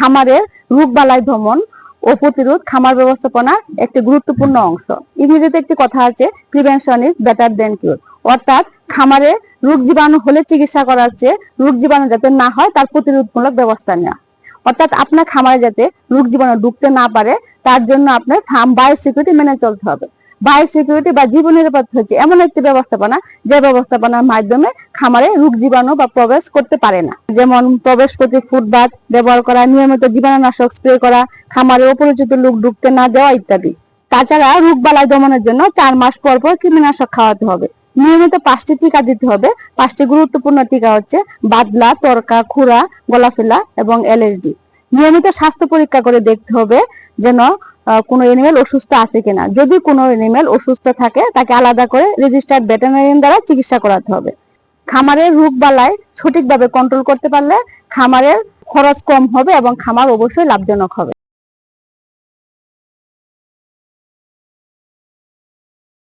খামারের রোগ বালাই দমন ও প্রতিরোধ খামার ব্যবস্থাপনা একটি গুরুত্বপূর্ণ অংশ। ইংরেজিতে একটি কথা আছে prevention is better than cure অর্থাৎ খামারে রোগ জীবাণু হলে চিকিৎসা করার চেয়ে রোগ জীবাণু যাতে না হয়, তার প্রতিরোধমূলক ব্যবস্থা নেওয়া। অর্থাৎ আপনার খামারে যাতে রোগ জীবাণু ঢুকতে না পারে, তার জন্য আপনার ফার্ম বায়ো সিকিউরিটি মেনে চলতে হবে। বায়ো সিকিউরিটি বা জীবন নিরাপত্তা হচ্ছে এমন একটি ব্যবস্থাপনা, যে ব্যবস্থাপনার মাধ্যমে খামারে রোগ জীবাণু বা প্রবেশ করতে পারে না। যেমন প্রবেশ করতে ফুটবাথ ব্যবহার করা, নিয়মিত জীবাণুনাশক স্প্রে করা, খামারে অপরিচিত লোক ঢুকতে না দেওয়া ইত্যাদি। তাছাড়া রোগ বালাই দমনের জন্য চার মাস পর পর কৃমিনাশক খাওয়াতে হবে। নিয়মিত পাঁচটি টিকা দিতে হবে। পাঁচটি গুরুত্বপূর্ণ টিকা হচ্ছে বাদলা, তরকা, খুরা, গলাফেলা এবং এলএসডি। নিয়মিত স্বাস্থ্য পরীক্ষা করে দেখতে হবে যেন কোনো এনিমেল অসুস্থ আছে কিনা। যদি কোনো এনিমেল অসুস্থ থাকে, তাকে আলাদা করে রেজিস্টার্ড ভেটেরিনারিয়ান দ্বারা চিকিৎসা করাতে হবে। খামারের রোগ বালায় সঠিকভাবে কন্ট্রোল করতে পারলে খামারের খরচ কম হবে এবং খামার অবশ্যই লাভজনক হবে।